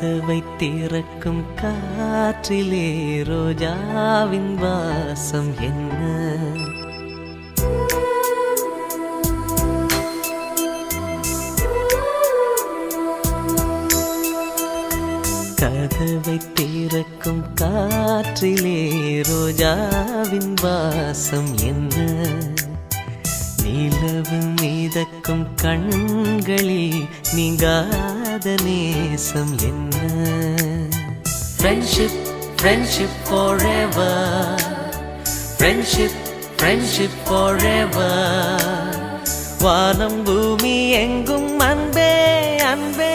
கதவை திறக்கும் காற்றிலே ரோஜாவின் வாசம் என்ன? கதவை திறக்கும் காற்றிலே ரோஜாவின் வாசம் என்ன? நிலவு மீதக்கும் கண்களில் நீங்காத நேசம் என்ன? Friendship friendship forever. Friendship friendship forever. வானம் பூமி எங்கும் அன்பே அன்பே.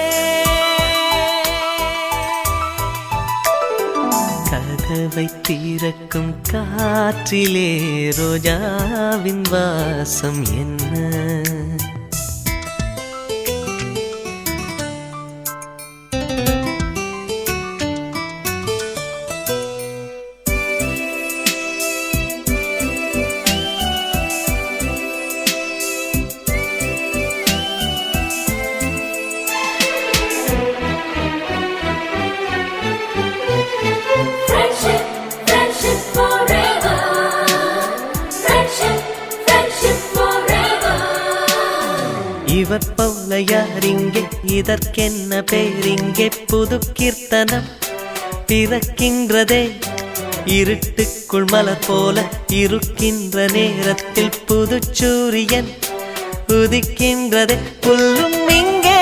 கதவை திறக்கும் காற்றிலே ரோஜாவின் வாசம் என்ன? இவர் போல யாரிங்கே இதற்கென்ன பேரிங்கே புது கீர்த்தனம் பிறக்கின்றதே. இருட்டுக்குள் மலர் போல இருக்கின்ற நேரத்தில் புதுச்சூரியன் உதிக்கின்றதே. புல்லும் இங்கே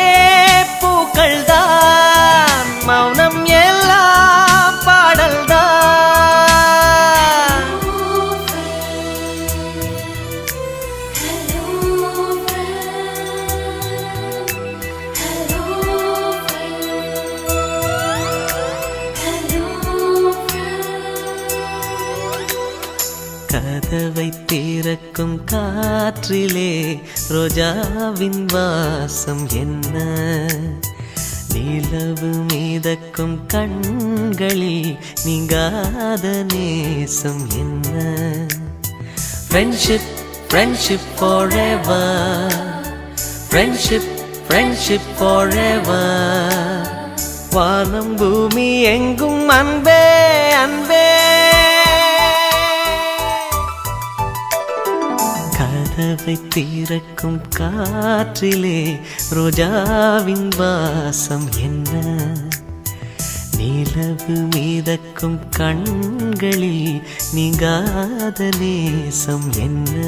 கதவை திறக்கும் காற்றிலே ரோஜாவின் வாசம் என்ன? நிலவு மீதக்கும் கண்களில் நீங்காத நேசம் என்ன? Friendship friendship forever. Friendship friendship forever. வானம் பூமி எங்கும் அன்பே அன்பே. கதவை திறக்கும் காற்றிலே ரோஜாவின் வாசம் என்ன? நிலவு மீதக்கும் கண்களில் நீங்காத நேசம் என்ன?